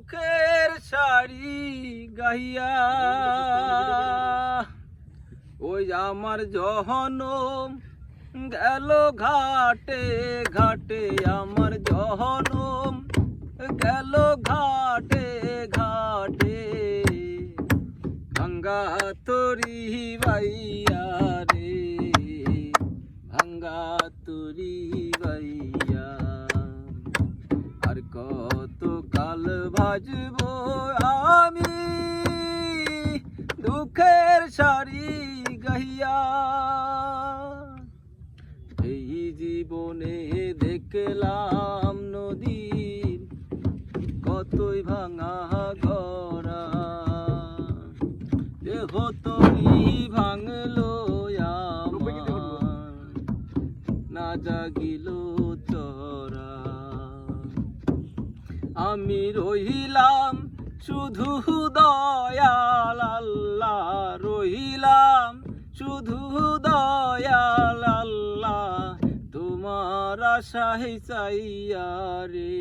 দুঃখের শাড়ি গাইয়া ওই আমার জহনম গেল ঘাটে ঘাটে আমার জহনম গেল ঘাটে ঘাটে। ভাঙ্গা তরি বাইয়া রে, ভাঙ্গা তরি বাইয়া। আর কত কাল ভাজবো আমি। দুঃখের শাড়ি গাইয়া এই জীবনে দেখলাম নদীর কতই ভাঙা গড়া দেহ তরি ভাঙলো না জাগিল চরা। আমি রহিলাম, শুধু দয়াল আল্লাহ রহিলাম, শুধু দয়াল আল্লাহ তোমার আশাই চাইয়া রে,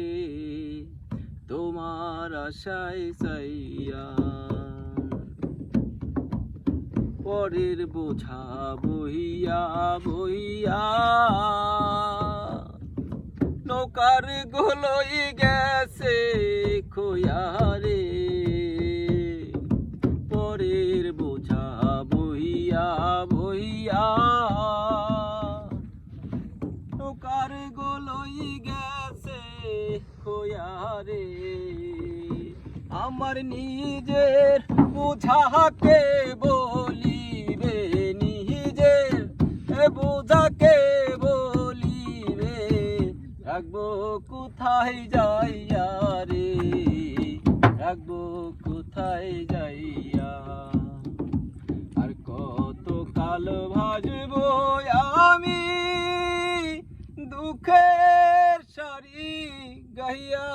তোমার আশাই চাইয়া। পরের বোঝা বইয়া বইয়া নৌকার গোলই গেছে খোয়া রে পরের বোঝা বইয়া বইয়া। নৌকার গোলই গেছে খোয়া রে আমার নিজের বোঝাকে রাখব কোথায় যাইয়া রে? রাখব কোথায় যাইয়া? আর কত কাল ভাজবো আমি? দুঃখের সারি গাইয়া